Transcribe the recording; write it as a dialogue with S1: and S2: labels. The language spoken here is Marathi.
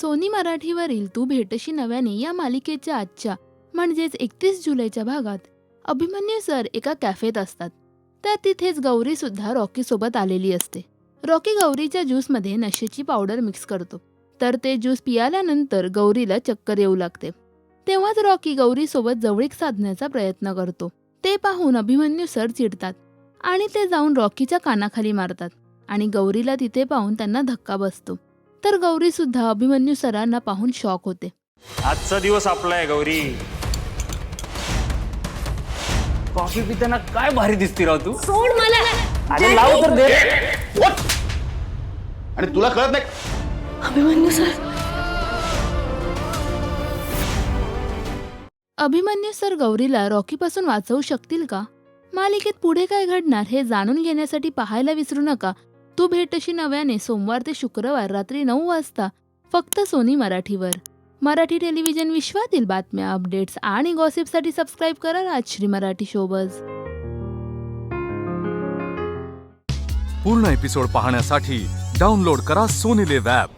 S1: सोनी मराठीवरील तू भेटशी नव्याने या मालिकेच्या आजच्या म्हणजेच एकतीस जुलैच्या भागात अभिमन्यू सर एका कॅफेत असतात. तर तिथेच गौरी सुद्धा रॉकी सोबत आलेली असते. रॉकी गौरीच्या ज्यूसमध्ये नशेची पावडर मिक्स करतो. तर ते ज्यूस पियाल्यानंतर गौरीला चक्कर येऊ लागते. तेव्हाच रॉकी गौरी सोबत जवळीक साधण्याचा प्रयत्न करतो. ते पाहून अभिमन्यू सर चिडतात आणि ते जाऊन रॉकीच्या कानाखाली मारतात आणि गौरीला तिथे पाहून त्यांना धक्का बसतो. तर गौरी सुद्धा अभिमन्यू सरांना पाहून शॉक होते.
S2: आजचा दिवस आपला आहे गौरी. कॉफी पिताना काय भारी दिसती राव तू?
S3: सोड मला.
S2: अरे लाव तर दे.
S4: आणि तुला कळत नाही?
S3: अभिमन्यू सर.
S1: अभिमन्यू सर गौरीला रॉकीपासून वाचवू शकतील का? मालिकेत पुढे काय घडणार हे जाणून घेण्यासाठी पाहायला विसरू नका. तू भेटशी नव्याने सोमवार ते शुक्रवार रात्री नऊ वाजता फक्त सोनी मराठीवर. मराठी टेलिव्हिजन विश्वातील बातम्या अपडेट्स आणि गॉसिपसाठी सबस्क्राईब करा राजश्री मराठी शोबज.
S5: पूर्ण एपिसोड पाहण्यासाठी डाउनलोड करा सोनी लिव्ह ॲप